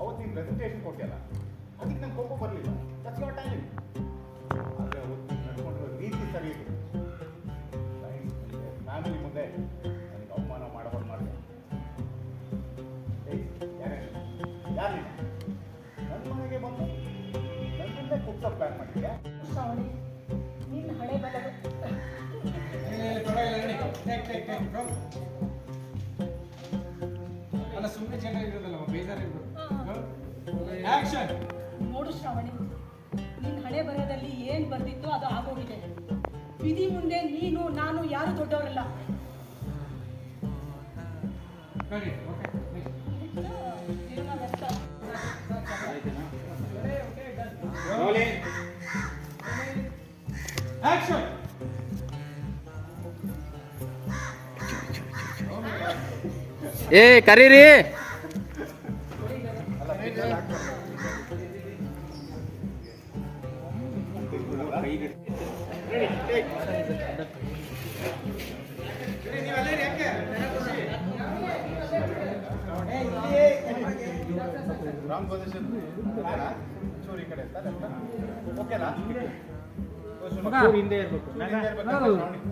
ಅವತ್ತು ನೀನು ಪ್ರೆಸೆಂಟೇಷನ್ ಕೊಟ್ಟಿಲ್ಲ ಅದಕ್ಕೆ ನಂಗೆ ಕೋಪ ಬರಲಿಲ್ಲ. ದಟ್ಸ್ ಯುವರ್ ಟೈಮ್ ಆದರೆ ಅವತ್ತು ನೀನು ನಡ್ಕೊಂಡಿರೋ ರೀತಿ ಸರಿ ಇದೆ ಫ್ಯಾಮಿಲಿ ಮುಂದೆ ನನಗೆ ಅವಮಾನ ಮಾಡೋದು. ಮಾಡಿದೆ ಯಾರಿ ನನ್ನ ಮನೆಗೆ ಬಂದು ನನ್ನಿಂದ ಕುಕ್ಸ ಪ್ಲ್ಯಾನ್ ಮಾಡಿದ್ಯಾ? ಅಲ್ಲ ಸುಮ್ಮನೆ ಚೆನ್ನಾಗಿರೋದಲ್ಲ ಬೇಜಾರಿರ್ಬೇಕು ಆಕ್ಷನ್ ನೋಡು ಶ್ರಾವಣಿ ನಿನ್ನ ಹಣೆ ಬರದಲ್ಲಿ ಏನ್ ಬರ್ದಿತ್ತು ಅದು ಆಗೋಗಿದೆ. ವಿಧಿ ಮುಂದೆ ನೀನು ನಾನು ಯಾರು ದೊಡ್ಡವರಲ್ಲ. ಸರಿ ಓಕೆ ಏ ಕರೀರಿ. ಹಿಂದೆ ಇರ್ಬೇಕು.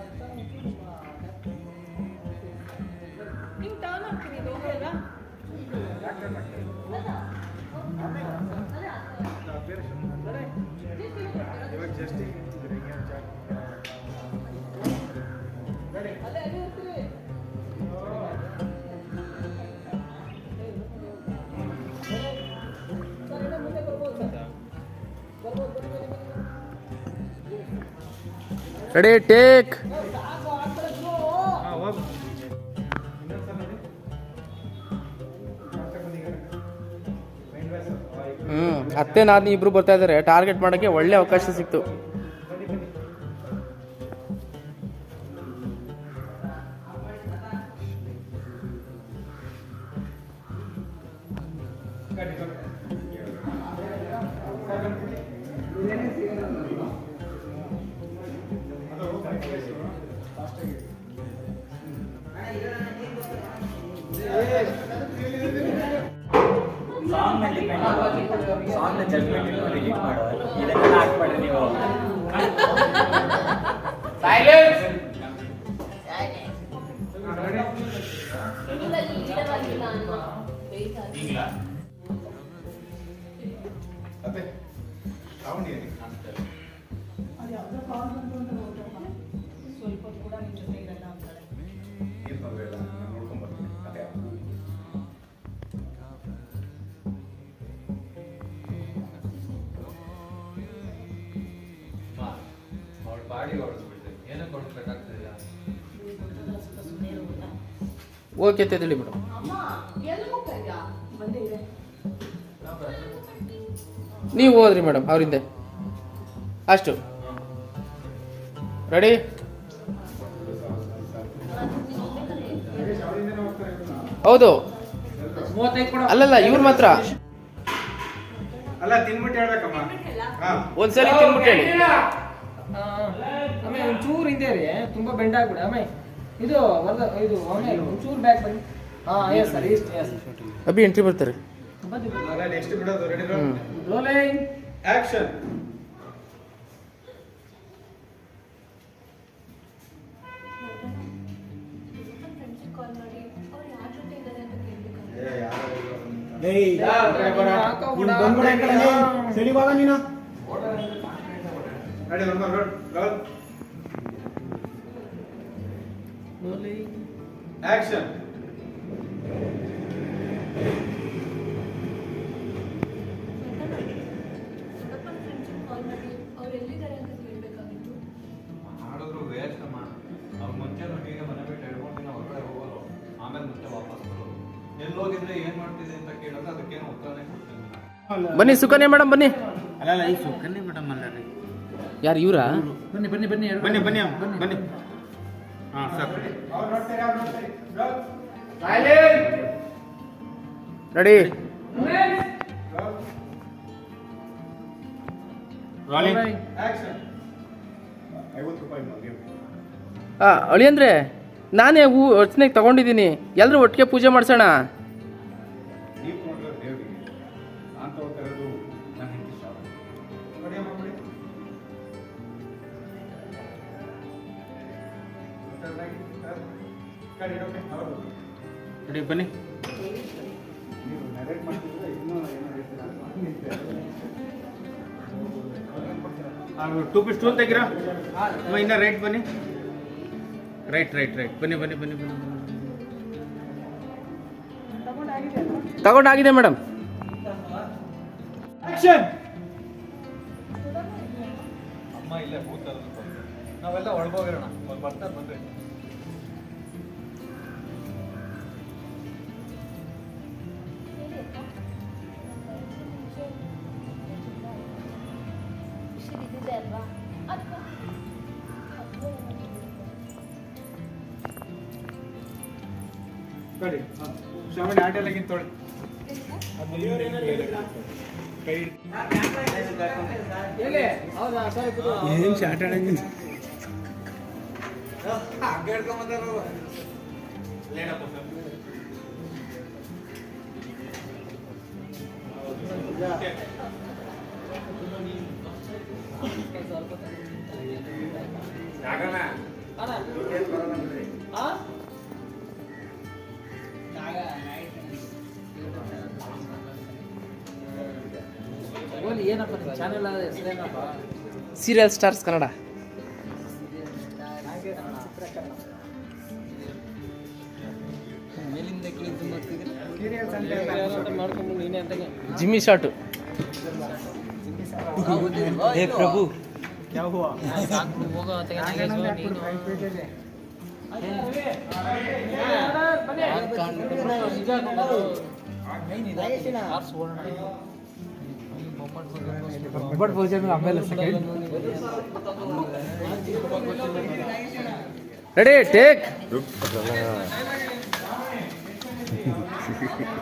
ರೆಡಿ ಟೇಕ್ ಸಾಕು ಆ ಕಡೆ ಬಿಡು. ಹಾಂ ಹೋಗು ಹ್ಮ್, ಅತ್ತೆ ನಾನು ಇಬ್ರು ಬರ್ತಾ ಇದಾರೆ ಟಾರ್ಗೆಟ್ ಮಾಡಕ್ಕೆ ಒಳ್ಳೆ ಅವಕಾಶ ಸಿಕ್ತು ಸಾಂಗ್ ಮೇಲೆ ಡಿಪೆಂಡ್ ಸಾಂಗ್ ಜಡ್ಜ್ಮೆಂಟ್ ಇಟ್ಕೊಂಡು ಎಡಿಟ್ ಮಾಡೋ ಇದನ್ನೆಲ್ಲ ಹಾಕ್ಬೇಡಿ ನೀವು ಅದೇ ಶ್ರಾವಣಿ ಅದು ಓಕೆ ತಿಳಿ ಮೇಡಮ್ ಅಮ್ಮ ಎಲ್ಲಿ ಹೋಗ್ತಾ ಇದ್ಯಾ ಇದೆ ನೀವು ಹೋದ್ರಿ ಮೇಡಮ್ ಅವರಿಂದ. ಅಷ್ಟು. ರೆಡಿ ಹೌದು. ಅಲ್ಲಲ್ಲ ಇವ್ರು ಮಾತ್ರ. ಅಲ್ಲ ತಿನ್ಬಿಟ್ಟು ಹೇಳ್ಬೇಕಮ್ಮ. ಹಾ. ಒಂದ್ಸಲಿ ತಿನ್ಬಿಟ್ಟು ಹೇಳಿ. ಆಮೇಲೆ ಒಂಚೂರು ಹಿಂದೆ ರೀ ತುಂಬಾ ಬೆಂಡ ಆಗ್ಬಿಡ. ಆಮೇಲೆ ಇದು ವರ್ದ ಇದು ಆಮೇಲೆ ಒಂಚೂರು ಬ್ಯಾಕ್ ಬನ್ನಿ. ಹಾಂ ಎಸ್ ಸರ್ ಇಷ್ಟು ಎಸ್ ಅಭಿ ಎಂಟ್ರಿ ಬರ್ತಾರೆ. ನೆಕ್ಸ್ಟ್ ಬಿಡೋದು ರೆಡಿ ರೋಲಿಂಗ್ ಆಕ್ಷನ್ ಯಾರು ಸೆಳಿವಾಗ ನೀನು? ರೆಡಿ ಮೋರ್ ಮಾಡಿ ಅಂತ ಕೇಳಬೇಕಾಗಿತ್ತು ಮಾಡಿದ್ರು ವೇಸ್ಟ್ ಅಮ್ಮ. ಅವ್ರು ಮುಂಚೆ ಹೀಗೆ ಮನೆ ಬಿಟ್ಟು ಮೂರು ದಿನ ಹೊರಗಡೆ ಹೋಗೋರು ಆಮೇಲೆ ಮತ್ತೆ ವಾಪಸ್ ಬರೋರು. ಎಲ್ಲಿ ಹೋಗಿದ್ರೆ ಏನು ಮಾಡ್ತಿದೆ ಅಂತ ಕೇಳಿದ್ರೆ ಅದಕ್ಕೇನು ಉತ್ತರನೇ ಕೊಡ್ತೀನಿ ಬನ್ನಿ ಸುಕನ್ಯಾ ಮೇಡಮ್ ಬನ್ನಿ. ಅಲ್ಲ ಈ ಸುಕ್ಕನ್ನೇ ಮೇಡಮ್ ಅಲ್ಲ ರೀ. ಯಾರು ಇವರಾ? ಬನ್ನಿ ಬನ್ನಿ ಬನ್ನಿ ಬನ್ನಿ ಬನ್ನಿ. ಬನ್ನಿ. ಹಾಂ ಸರ್ ರೆಡಿ. ರಾಲಿಂಗ್. ಹಾಂ ಅಳಿಯಂದ್ರೆ ನಾನೇ ಹೂ ಅರ್ಚನೆಗೆ ತಗೊಂಡಿದ್ದೀನಿ. ಎಲ್ಲರೂ ಒಟ್ಟಿಗೆ ಪೂಜೆ ಮಾಡಿಸೋಣ? ರೆಡಿ ಬನ್ನಿ. ನೀವು ನರೇಟ್ ಮಾಡ್ತಿದ್ರೆ ಇನ್ನೂ ಏನೋ ಹೇಳ್ತೀರಾ ಟೂ ಪೀಸ್ ಟೂಲ್ ತೆಗಿರಾ ಇನ್ನ ರೈಟ್ ಬನ್ನಿ. ರೈಟ್ ರೈಟ್ ರೈಟ್ ಬನ್ನಿ ಬನ್ನಿ ಬನ್ನಿ ಬನ್ನಿ. ತಗೊಂಡಾಗಿದೆ ಮೇಡಮ್. ಅಮ್ಮ ಇಲ್ಲೇ ಕೂತಲ್ಲ ನಾವೆಲ್ಲ ಒಳಗೋಗಿರೋಣ ಬರ್ತಾರೆ ಬಂದ್ರೆ ಗಾಡಿ ಶ್ರವಣಿ ಆಟೆಲ್ಲಾಗಿಂತ ತೊಳಿ ಕೈ ಎಲ್ಲಿ ಹೌದಾ ಸರಿ ಕೂತು. ಏನು ಶಾರ್ಟ್ ಆಡಂಗಿಲ್ಲ ಏನಪ್ಪ ಚಾನೆಲ್ ಹೆಸರೇನಪ್ಪ? Serial stars Kannada. ಮೇಲಿಂದ ಕೆಳಗೆ ಮಾಡ್ಕೊಂಡು ನೀನೇ ಅಂತಾಗೆ ಜಿಮ್ಮಿ ಶಾಟು ಹೇ ಪ್ರಭು ಹೋಗೋ ಅಂತಾಗೆ ನಂಗೆ ನೀನು ಬಟ್